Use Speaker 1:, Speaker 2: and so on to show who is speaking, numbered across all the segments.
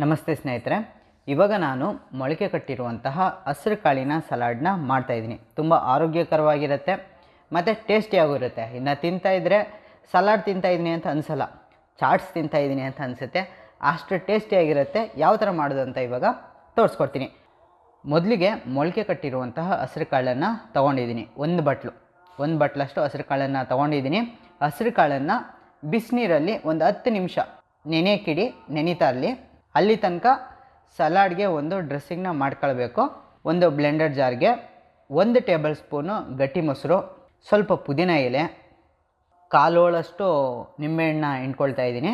Speaker 1: ನಮಸ್ತೆ ಸ್ನೇಹಿತರೆ. ಇವಾಗ ನಾನು ಮೊಳಕೆ ಕಟ್ಟಿರುವಂತಹ ಹಸಿರು ಕಾಳಿನ ಸಲಾಡ್ನ ಮಾಡ್ತಾಯಿದ್ದೀನಿ ತುಂಬ ಆರೋಗ್ಯಕರವಾಗಿರುತ್ತೆ, ಮತ್ತು ಟೇಸ್ಟಿಯಾಗೂ ಇರುತ್ತೆ. ಇನ್ನು ತಿಂತಾ ಇದ್ದರೆ ಸಲಾಡ್ ತಿಂತಾಯಿದ್ದೀನಿ ಅಂತ ಅನಿಸಲ್ಲ, ಚಾಟ್ಸ್ ತಿಂತಾಯಿದ್ದೀನಿ ಅಂತ ಅನಿಸುತ್ತೆ. ಅಷ್ಟು ಟೇಸ್ಟಿಯಾಗಿರುತ್ತೆ. ಯಾವ ಥರ ಮಾಡೋದು ಅಂತ ಇವಾಗ ತೋರಿಸ್ಕೊಡ್ತೀನಿ. ಮೊದಲಿಗೆ ಮೊಳಕೆ ಕಟ್ಟಿರುವಂತಹ ಹಸಿರು ಕಾಳನ್ನು ತೊಗೊಂಡಿದ್ದೀನಿ. ಒಂದು ಬಟ್ಲು, ಒಂದು ಬಟ್ಲಷ್ಟು ಹಸಿರು ಕಾಳನ್ನು ತೊಗೊಂಡಿದ್ದೀನಿ. ಹಸಿರು ಕಾಳನ್ನು ಬಿಸಿನೀರಲ್ಲಿ ಒಂದು ಹತ್ತು ನಿಮಿಷ ನೆನೆಕಿಡಿ, ನೆನೀತಾ ಇರಲಿ. ಅಲ್ಲಿ ತನಕ ಸಲಾಡ್ಗೆ ಒಂದು ಡ್ರೆಸ್ಸಿಂಗ್ನ ಮಾಡ್ಕೊಳ್ಬೇಕು. ಒಂದು ಬ್ಲೆಂಡರ್ ಜಾರ್ಗೆ ಒಂದು ಟೇಬಲ್ ಸ್ಪೂನು ಗಟ್ಟಿ ಮೊಸರು, ಸ್ವಲ್ಪ ಪುದೀನ ಎಲೆ, ಕಾಲೋಳಷ್ಟು ನಿಂಬೆಹಣ್ಣ ಹಿಂಡ್ಕೊಳ್ತಾ ಇದ್ದೀನಿ.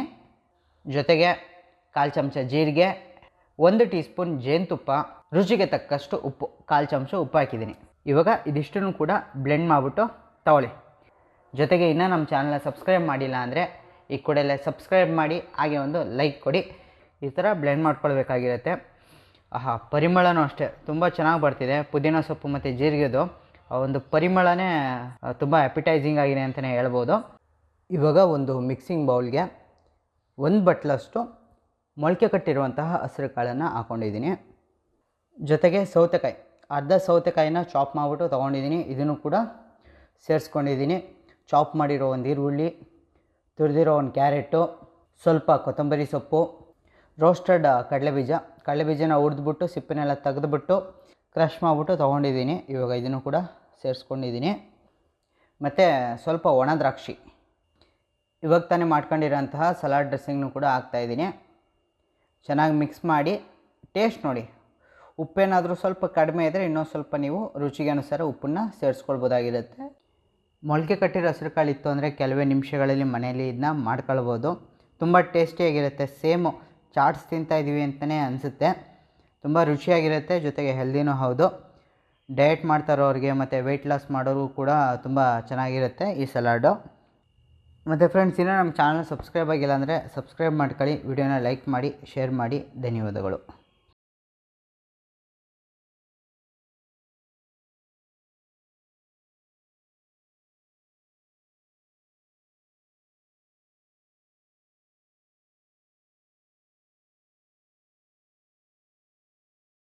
Speaker 1: ಜೊತೆಗೆ ಕಾಲು ಚಮಚ ಜೀರಿಗೆ, ಒಂದು ಟೀ ಸ್ಪೂನ್ ಜೇನುತುಪ್ಪ, ರುಚಿಗೆ ತಕ್ಕಷ್ಟು ಉಪ್ಪು, ಕಾಲು ಚಮಚ ಉಪ್ಪು ಹಾಕಿದ್ದೀನಿ. ಇವಾಗ ಇದಿಷ್ಟನ್ನು ಕೂಡ ಬ್ಲೆಂಡ್ ಮಾಡಿಬಿಟ್ಟು ತಗೊಳ್ಳಿ. ಜೊತೆಗೆ ಇನ್ನೂ ನಮ್ಮ ಚಾನಲ್ನ ಸಬ್ಸ್ಕ್ರೈಬ್ ಮಾಡಿಲ್ಲ ಅಂದರೆ ಈ ಕೂಡಲೇ ಸಬ್ಸ್ಕ್ರೈಬ್ ಮಾಡಿ, ಹಾಗೆ ಒಂದು ಲೈಕ್ ಕೊಡಿ. ಈ ಥರ ಬ್ಲೆಂಡ್ ಮಾಡ್ಕೊಳ್ಬೇಕಾಗಿರುತ್ತೆ. ಆಹಾ, ಪರಿಮಳನೂ ಅಷ್ಟೇ. ತುಂಬ ಚೆನ್ನಾಗಿ ಬರ್ತಿದೆ. ಪುದೀನ ಸೊಪ್ಪು ಮತ್ತು ಜೀರಿಗೆದು. ಆ ಒಂದು ಪರಿಮಳನೇ ತುಂಬ ಆ್ಯಪಿಟೈಸಿಂಗ್ ಆಗಿದೆ ಅಂತಲೇ ಹೇಳ್ಬೋದು. ಇವಾಗ ಒಂದು ಮಿಕ್ಸಿಂಗ್ ಬೌಲ್ಗೆ ಒಂದು ಬಟ್ಲಷ್ಟು ಮೊಳಕೆ ಕಟ್ಟಿರುವಂತಹ ಹಸಿರು ಕಾಳನ್ನು ಹಾಕ್ಕೊಂಡಿದ್ದೀನಿ ಜೊತೆಗೆ ಸೌತೆಕಾಯಿ, ಅರ್ಧ ಸೌತೆಕಾಯಿನ ಚಾಪ್ ಮಾಡಿಬಿಟ್ಟು ತೊಗೊಂಡಿದ್ದೀನಿ. ಇದನ್ನು ಕೂಡ ಸೇರಿಸ್ಕೊಂಡಿದ್ದೀನಿ. ಚಾಪ್ ಮಾಡಿರೋ ಒಂದು ಈರುಳ್ಳಿ, ತುರಿದಿರೋ ಒಂದು ಕ್ಯಾರೆಟು, ಸ್ವಲ್ಪ ಕೊತ್ತಂಬರಿ ಸೊಪ್ಪು ರೋಸ್ಟೆಡ್ ಕಡಲೆಬೀಜ. ಕಡಲೆಬೀಜನ ಹುರಿದ್ಬಿಟ್ಟು, ಸಿಪ್ಪಿನೆಲ್ಲ ತೆಗೆದುಬಿಟ್ಟು, ಕ್ರಷ್ ಮಾಡಿಬಿಟ್ಟು ತೊಗೊಂಡಿದ್ದೀನಿ. ಇವಾಗ ಇದನ್ನು ಕೂಡ ಸೇರಿಸ್ಕೊಂಡಿದ್ದೀನಿ. ಮತ್ತು ಸ್ವಲ್ಪ ಒಣ ದ್ರಾಕ್ಷಿ. ಇವಾಗ ತಾನೇ ಮಾಡ್ಕೊಂಡಿರೋಂತಹ ಸಲಾಡ್ ಡ್ರೆಸ್ಸಿಂಗ್ನು ಕೂಡ ಹಾಕ್ತಾಯಿದ್ದೀನಿ ಚೆನ್ನಾಗಿ ಮಿಕ್ಸ್ ಮಾಡಿ ಟೇಸ್ಟ್ ನೋಡಿ. ಉಪ್ಪೇನಾದರೂ ಸ್ವಲ್ಪ ಕಡಿಮೆ ಇದ್ದರೆ ಇನ್ನೊಂದು ಸ್ವಲ್ಪ ನೀವು ರುಚಿಗೆ ಅನುಸಾರ ಉಪ್ಪನ್ನು ಸೇರಿಸ್ಕೊಳ್ಬೋದಾಗಿರುತ್ತೆ. ಮೊಳಕೆ ಕಟ್ಟಿರೋ ಹಸಿರು ಕಾಳು ಇತ್ತು ಅಂದರೆ ಕೆಲವೇ ನಿಮಿಷಗಳಲ್ಲಿ ಮನೆಯಲ್ಲಿ ಇದನ್ನ ಮಾಡ್ಕೊಳ್ಬೋದು. ತುಂಬ ಟೇಸ್ಟಿಯಾಗಿರುತ್ತೆ ಸೇಮು ಚಾಟ್ಸ್ ತಿಂತಾ ಇದ್ದೀವಿ ಅಂತಲೇ ಅನಿಸುತ್ತೆ. ತುಂಬ ರುಚಿಯಾಗಿರುತ್ತೆ, ಜೊತೆಗೆ ಹೆಲ್ದಿನೂ ಹೌದು. ಡಯಟ್ ಮಾಡ್ತಾ ಇರೋರಿಗೆ ಮತ್ತು ವೆಯ್ಟ್ ಲಾಸ್ ಮಾಡೋರು ಕೂಡ ತುಂಬ ಚೆನ್ನಾಗಿರುತ್ತೆ ಈ ಸಲಾಡು. ಮತ್ತು ಫ್ರೆಂಡ್ಸ್ ಇನ್ನೂ ನಮ್ಮ ಚಾನಲ್ ಸಬ್ಸ್ಕ್ರೈಬ್ ಆಗಿಲ್ಲ ಅಂದರೆ ಸಬ್ಸ್ಕ್ರೈಬ್ ಮಾಡ್ಕೊಳ್ಳಿ. ವಿಡಿಯೋನ ಲೈಕ್ ಮಾಡಿ ಶೇರ್ ಮಾಡಿ. ಧನ್ಯವಾದಗಳು.